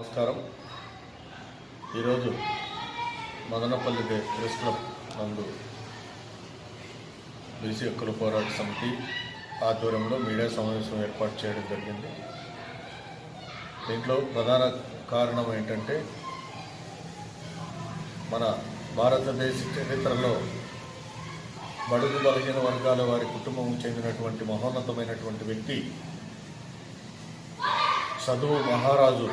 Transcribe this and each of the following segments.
నమస్కారం. ఈరోజు Madanapalle press club నందు బీసీ హక్కుల పోరాట సమితి ఆధ్వర్యంలో మీడియా సమావేశం ఏర్పాటు చేయడం జరిగింది. దీంట్లో ప్రధాన కారణం ఏంటంటే మన భారతదేశ చరిత్రలో బడుగు బలహీన వర్గాల వారి కుటుంబం చెందినటువంటి మహోన్నతమైనటువంటి వ్యక్తి చదువు మహారాజు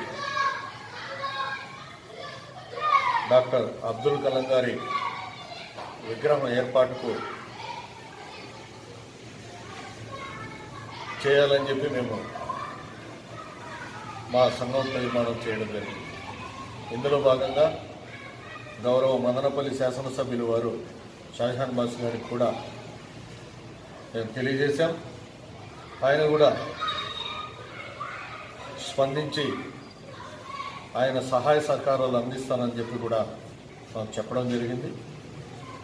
డాక్టర్ అబ్దుల్ కలాం గారి విగ్రహం ఏర్పాటుకు చేయాలని చెప్పి మేము మా సంఘం నిర్మాణం చేయడం జరిగింది. ఇందులో భాగంగా గౌరవ మదనపల్లి శాసనసభ్యులు వారు షాజహాన్ బాస్ గారికి కూడా మేము తెలియజేశాం. ఆయన కూడా స్పందించి ఆయన సహాయ సహకారాలు అందిస్తానని చెప్పి కూడా చెప్పడం జరిగింది.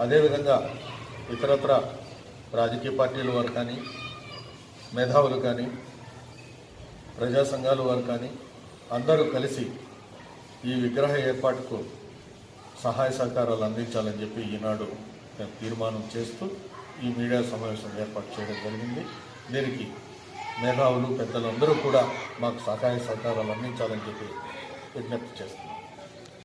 అదేవిధంగా ఇతరత్ర రాజకీయ పార్టీల వారు కానీ మేధావులు కానీ ప్రజా సంఘాల వారు కానీ అందరూ కలిసి ఈ విగ్రహ ఏర్పాటుకు సహాయ సహకారాలు అందించాలని చెప్పి ఈనాడు మేము తీర్మానం చేస్తూ ఈ మీడియా సమావేశం ఏర్పాటు చేయడం జరిగింది. దీనికి మేధావులు పెద్దలందరూ కూడా మాకు సహాయ సహకారాలు అందించాలని చెప్పి admit the.